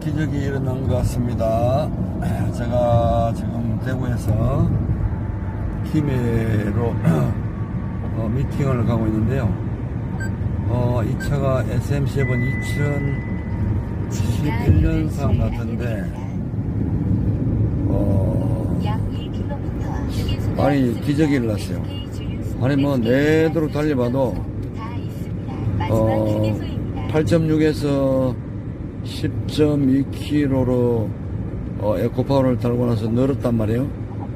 기적이 일어난 것 같습니다. 제가 지금 대구에서 김해로 어, 미팅을 가고 있는데요. 어, 이 차가 SM7 2011년상 같은데, 어, 많이 기적이 일어났어요. 아니 뭐 내도록 달려봐도 어, 8.6에서 10.2km로 어, 에코파워를 달고 나서 늘었단 말이에요.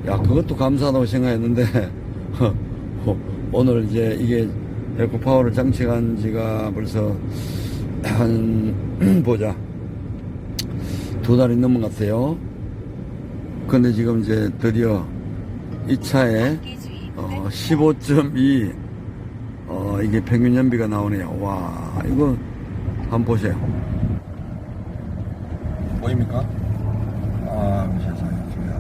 야, 그것도 감사하다고 생각했는데, 어, 오늘 이제 이게 에코파워를 장착한 지가 벌써 한, 보자. 두 달이 넘은 것 같아요. 근데 지금 이제 드디어 이 차에 어, 15.2 어, 이게 평균 연비가 나오네요. 와, 이거 한번 보세요. 보입니까? 아, 세상에, 저야.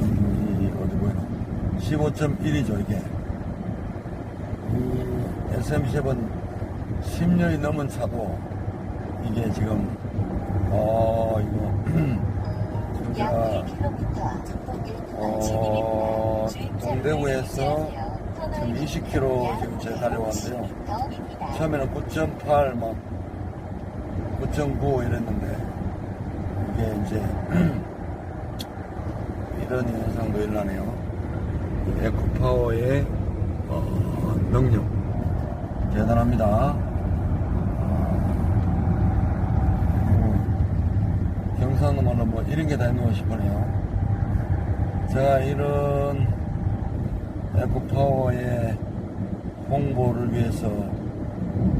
이, 어디 보이나? 15.1이죠, 이게. 이 SM7 10년이 넘은 차도 이게 지금, 어, 이거, 어, 동대구에서 지금 20km 지금 제가 달려왔는데요. 처음에는 9.8, 막, 9.9 이랬는데, 이게 이제, 이런 현상도 일어나네요. 이 에코파워의, 어, 능력. 대단합니다. 아, 경상도만은 뭐 이런 게 다 있는 거 싶으네요. 제가 이런 에코파워의 홍보를 위해서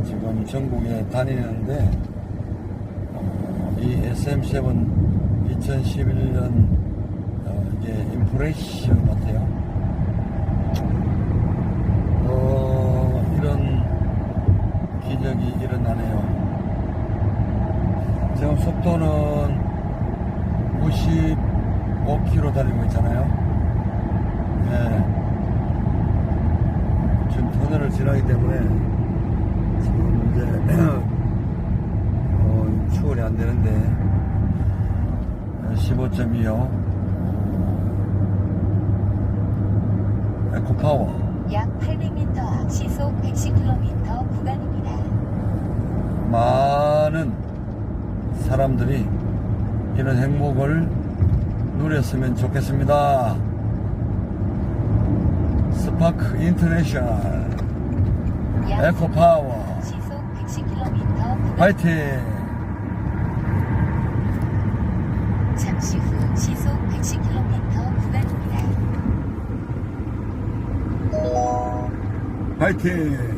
지금 전국에 다니는데 SM7 2011년 어, 이게 인프레션 같아요. 어, 이런 기적이 일어나네요. 지금 속도는 95km 달리고 있잖아요. 네. 지금 터널을 지나기 때문에 지금 이제 어, 추월이 안 되는데 15.2요. 에코파워 약 800m 앞 시속 110km 구간입니다. 많은 사람들이 이런 행복을 누렸으면 좋겠습니다. 스파크 인터내셔널 약 에코파워 시속 110km 구간 파이팅! 파이팅!